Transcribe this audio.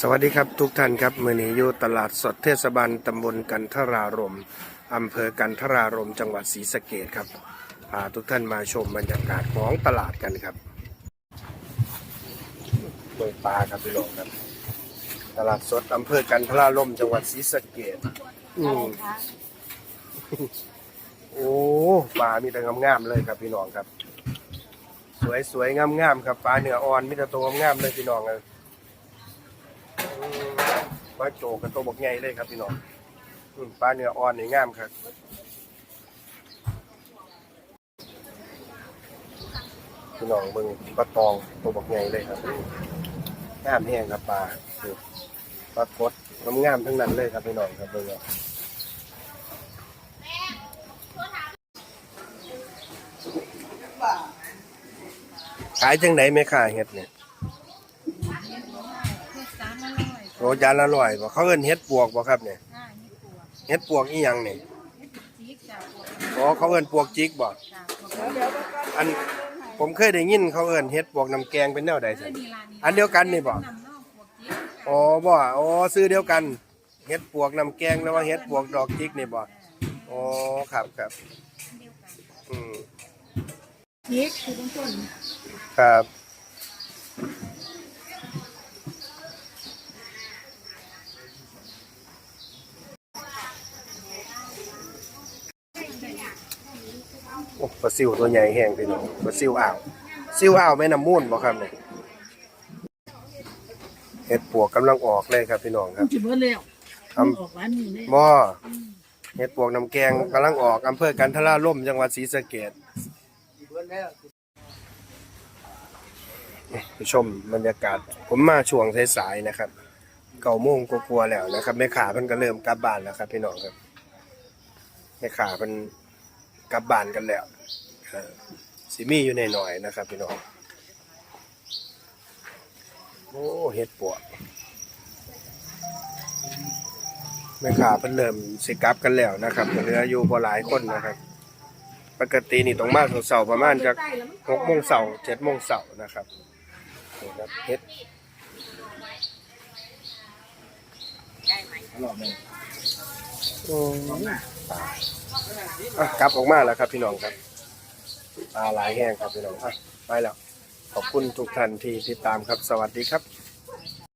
สวัสดีครับทุกท่านครับมือนี้อยู่ตลาดสดเทศบาลตำบลกันทรารมอำเภอกันทรารมจังหวัดศรีสะเกดครับพาทุกท่านมาชมบรรยากาศของตลาดกันครับเมืองปลาครับพี่น้องครับ ตลาดสดอำเภอกันทรารมจังหวัดศรีสะเกดอืมโอ้ปลามีแต่งามๆเลยครับพี่น้องครับ สวยๆงามๆครับปลาเนื้ออ่อนมีแต่ตัวงามๆเลยพี่น้องเลยป ลาโจกับตัวบกใหญ่เลยครับพี่น้องปลาเนื้ออ่อนนี่งามครับพี่น้องเบิ่งปลาตองตัวบกใหญ่เลยครับงามแห้งครับปลาปลากดงามทั้งนั้นเลยครับพี่น้องครับเบิ่งเอาขายจังไหนไหมค่ะเห็ดเนี่ย โอ้จานละร้อยบ่เขาเอิ้นเฮ็ดปวกบ่ครับเนี่ยอ่านี่ปวดเฮ็ดปวกอีหยังนี่เฮ็ดจี๊กจ้ะปวดอ๋อเขาเอิ้นปวกจิกบ่จ้ะปวดเดี๋ยวอันผมเคยได้ยินเขาเอิ้นเฮ็ดปวกน้ำแกงเป็นแนวใดเอซั่อนนี่ล่ะนี่อันเดียวกันนี่บ่นำน้องปวดจี๊กอ๋อบ่อ๋อซื้อเดียวกันเฮ็ดปวกน้ำแกงแล้วว่าเฮ็ดปวกดอกจิกนี่บ่อ๋อครับครับเดียวกันอืมจี๊กคือต้นต้นครับ อ้ปลาซิวตัวใหญ่แห้งพี่น้องปลาซิวอ่าวซิวอ่าวแม่น้ำมูลบ่ครับเนี่ยเฮ็ดปวกกำลังออกเลยครับพี่น้องครับจิเบิดแล้วอำออกร้านนี้เลยหม้อเห็ดปวกน้ำแกงกำลังออกอำเภอกันทราล่มจังหวัดศรีสะเกดไปชมบรรยากาศ ผมมาช่วงสายๆนะครับ เก่าโมงกลัวาๆแล้วนะครับแม่ขาเพิ่นก็เริ่มกลับบ้านแล้วครับ พี่น้องครับแม่ขาเพิ่น กลับบ้านกันแล้วสิมีอยู่ในหน่อยนะครับพี่น้องโอ้เห็ดปวกแม่ค้าเพิ่นเริ่มสิกลับกันแล้วนะครับเหลืออยู่บ่หลายคนนะครับ ปกตินี่ต้องมาเสาร์ประมาณจากหกโมงเสาร์เจ็ดโมงเสาร์นะครับนี่ครับเฮ็ด โอ้อะกลับออกมาแล้วครับพี่น้องครับปลาหลายแห้งครับพี่น้องอะไปแล้ว ขอบคุณทุกท่านที่ติดตามครับ สวัสดีครับ